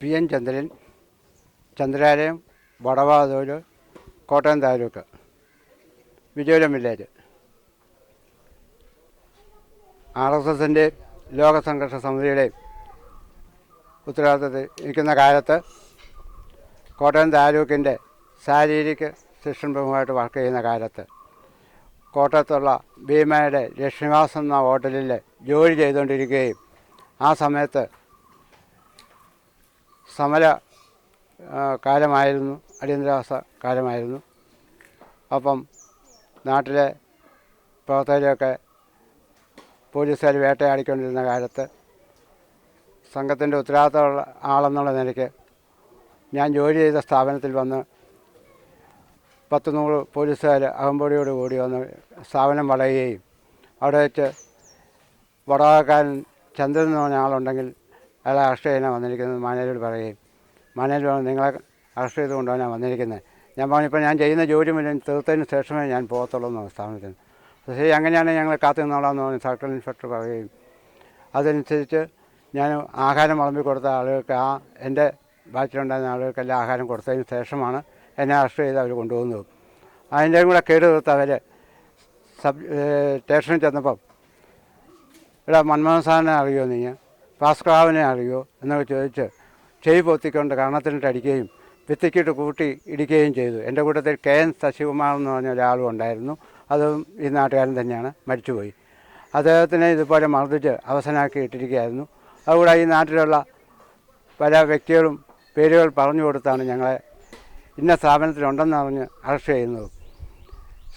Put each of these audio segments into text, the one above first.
P N Chandran Chandralayam Vadavathoor Kottayam taluk. Vijayapuram village. R S എസിന്റെ ലോക സംഘർഷ സമിതിയുടെ ഉത്തരവാദിത്തത്തിൽ ഇരിക്കുന്ന കാലത്ത് കോട്ടയം താലൂക്കിന്റെ ശാരീരിക ശിക്ഷൻ പ്രമുഖമായിട്ട് വർക്ക് ചെയ്യുന്ന കാലത്ത് കോട്ടയത്തുള്ള ഭീമയുടെ ലക്ഷ്മിവാസം എന്ന ഹോട്ടലിൽ ജോലി ചെയ്തുകൊണ്ടിരിക്കുകയും ആ സമയത്ത് സമര കാലമായിരുന്നു അടിയന്തരാവസ്ഥ കാലമായിരുന്നു. അപ്പം നാട്ടിലെ പ്രവർത്തകരെയൊക്കെ പോലീസുകാർ വേട്ടയാടിക്കൊണ്ടിരുന്ന കാലത്ത് സംഘത്തിന്റെ ഉത്തരവാദിത്തമുള്ള ആളെന്നുള്ള നിലയ്ക്ക് ഞാൻ ജോലി ചെയ്ത സ്ഥാപനത്തിൽ വന്ന് പത്ത് നൂറ് പോലീസുകാർ അകമ്പടിയോട് കൂടി വന്ന് സ്ഥാപനം വളയുകയും അവിടെ വെച്ച് വടകക്കാരൻ ചന്ദ്രൻ എന്ന് പറഞ്ഞ ആളുണ്ടെങ്കിൽ അയാളെ അറസ്റ്റ് ചെയ്യാനാണ് വന്നിരിക്കുന്നത് മാനേജരോട് പറയും മാനേജർ നിങ്ങളെ അറസ്റ്റ് ചെയ്ത് കൊണ്ടുപോകാനാണ് വന്നിരിക്കുന്നത്. ഞാൻ പറഞ്ഞു ഇപ്പോൾ ഞാൻ ചെയ്യുന്ന ജോലി മുഴുവൻ തീർത്തതിന് ശേഷമേ ഞാൻ പോകത്തുള്ളൂ എന്ന് സ്ഥാപനത്തിന് ശരി അങ്ങനെയാണ് ഞങ്ങൾ കാത്തു നിന്നോളാമെന്ന് പറഞ്ഞ് സർക്കിൾ ഇൻസ്പെക്ടർ പറയുകയും അതനുസരിച്ച് ഞാൻ ആഹാരം വിളമ്പി കൊടുത്ത ആളുകൾക്ക് ആ എന്റെ ബാച്ചിലുണ്ടായിരുന്ന ആളുകൾക്കെല്ലാം ആഹാരം കൊടുത്തതിന് ശേഷമാണ് എന്നെ അറസ്റ്റ് ചെയ്ത് അവർ കൊണ്ടുപോകുന്നത് അതിന്റെയും കൂടെ കേട് തീർത്ത് അവർ സബ് സ്റ്റേഷനിൽ ചെന്നപ്പം ഇവിടെ മൻമോഹൻ സാറിനെ അറിയുമോ നീ? ഭാസ്കറാവിനെ അറിയോ? എന്നൊക്കെ ചോദിച്ച് ചെവി പൊത്തിക്കൊണ്ട് കണ്ണത്തിനിട്ട് അടിക്കുകയും ഭിത്തിക്കിട്ട് കൂട്ടി ഇടിക്കുകയും ചെയ്തു. എന്റെ കൂട്ടത്തിൽ കെ എൻ ശശികുമാർ എന്ന് പറഞ്ഞ ഒരാളും ഉണ്ടായിരുന്നു. അതും ഈ നാട്ടുകാരൻ തന്നെയാണ്. മരിച്ചുപോയി. അദ്ദേഹത്തിനെ ഇതുപോലെ മർദ്ദിച്ച് അവസാനമാക്കി ഇട്ടിരിക്കുകയായിരുന്നു. അതുകൂടെ ഈ നാട്ടിലുള്ള പല വ്യക്തികളും പേരുകൾ പറഞ്ഞു കൊടുത്താണ് ഞങ്ങളെ ഇന്ന സ്ഥാപനത്തിലുണ്ടെന്ന് അറിഞ്ഞ് അറസ്റ്റ് ചെയ്യുന്നത്.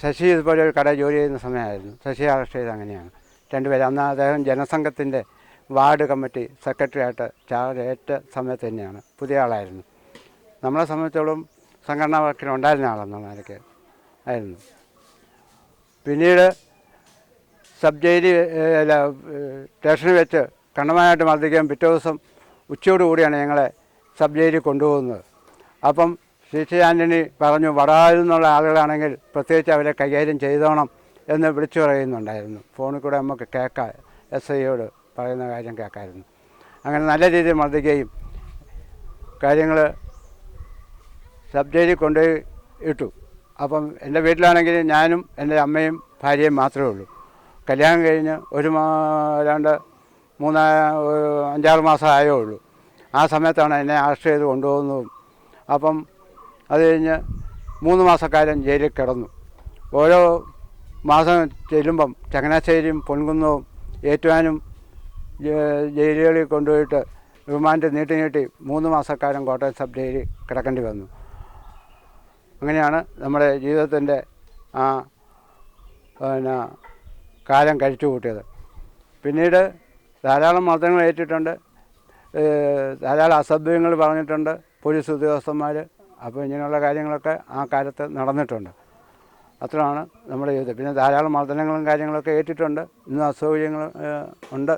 ശശി ഇതുപോലെ ഒരു കട ജോലി ചെയ്യുന്ന സമയമായിരുന്നു. ശശി അറസ്റ്റ് ചെയ്ത് അങ്ങനെയാണ്. രണ്ടുപേരും അന്ന് അദ്ദേഹം ജനസംഘത്തിന്റെ വാർഡ് കമ്മിറ്റി സെക്രട്ടറി ആയിട്ട് ചാർജ് ഏറ്റ സമയത്ത് തന്നെയാണ്. പുതിയ ആളായിരുന്നു. നമ്മളെ സംബന്ധിച്ചോളം സംഘടനാ വർക്കിന് ഉണ്ടായിരുന്ന ആളെന്നുള്ള നിലയ്ക്ക് ആയിരുന്നു. പിന്നീട് സബ് ഏഹ്, സ്റ്റേഷനിൽ വെച്ച് കണ്ണമായിട്ട് മർദ്ദിക്കാൻ പിറ്റേ ദിവസം ഉച്ചയോടുകൂടിയാണ് ഞങ്ങളെ സബ് ജയിലിൽ കൊണ്ടുപോകുന്നത്. അപ്പം സി സി ആന്റണി പറഞ്ഞു വടായിൽ നിന്നുള്ള ആളുകളാണെങ്കിൽ പ്രത്യേകിച്ച് അവരെ കൈകാര്യം ചെയ്തോണം എന്ന് വിളിച്ചു പറയുന്നുണ്ടായിരുന്നു. ഫോണിൽ കൂടെ നമുക്ക് കേൾക്കാം. എസ് ഐയോട് പറയുന്ന കാര്യം കേൾക്കാമായിരുന്നു അങ്ങനെ നല്ല രീതിയിൽ മർദ്ദിക്കുകയും കാര്യങ്ങൾ സബ് ജയിലിൽ കൊണ്ടുപോയി ഇട്ടു. അപ്പം എന്റെ വീട്ടിലാണെങ്കിൽ ഞാനും എന്റെ അമ്മയും ഭാര്യയും മാത്രമേ ഉള്ളൂ. കല്യാണം കഴിഞ്ഞ് ഒരു മാ രണ്ട് മൂന്ന് അഞ്ചാറ് മാസം ആയേ ഉള്ളൂ. ആ സമയത്താണ് എന്നെ അറസ്റ്റ് ചെയ്ത് കൊണ്ടുപോകുന്നതും. അപ്പം അത് കഴിഞ്ഞ് മൂന്ന് മാസക്കാലം ജയിലിൽ കിടന്നു. ഓരോ മാസം ചെല്ലുമ്പം ചങ്ങനാശ്ശേരിയും പൊൻകുന്നവും ഏറ്റുവാനും ജയിലുകളിൽ കൊണ്ടുപോയിട്ട് റിമാൻഡ് നീട്ടി നീട്ടി മൂന്ന് മാസക്കാലം കോട്ടയം സബ് ജയിലിൽ കിടക്കേണ്ടി വന്നു. അങ്ങനെയാണ് നമ്മുടെ ജീവിതത്തിന്റെ ആ പിന്നെ കാലം കഴിച്ചു കൂട്ടിയത്. പിന്നീട് ധാരാളം മർദ്ദങ്ങൾ ഏറ്റിട്ടുണ്ട്. ധാരാളം അസഭ്യങ്ങൾ പറഞ്ഞിട്ടുണ്ട്. പോലീസ് ഉദ്യോഗസ്ഥന്മാർ. അപ്പോൾ ഇങ്ങനെയുള്ള കാര്യങ്ങളൊക്കെ ആ കാലത്ത് നടന്നിട്ടുണ്ട്. അത്രയാണ് നമ്മുടെ ജീവിതം. പിന്നെ ധാരാളം മർദ്ദനങ്ങളും കാര്യങ്ങളൊക്കെ ഏറ്റിട്ടുണ്ട്. ഇന്നും അസൗകര്യങ്ങൾ ഉണ്ട്.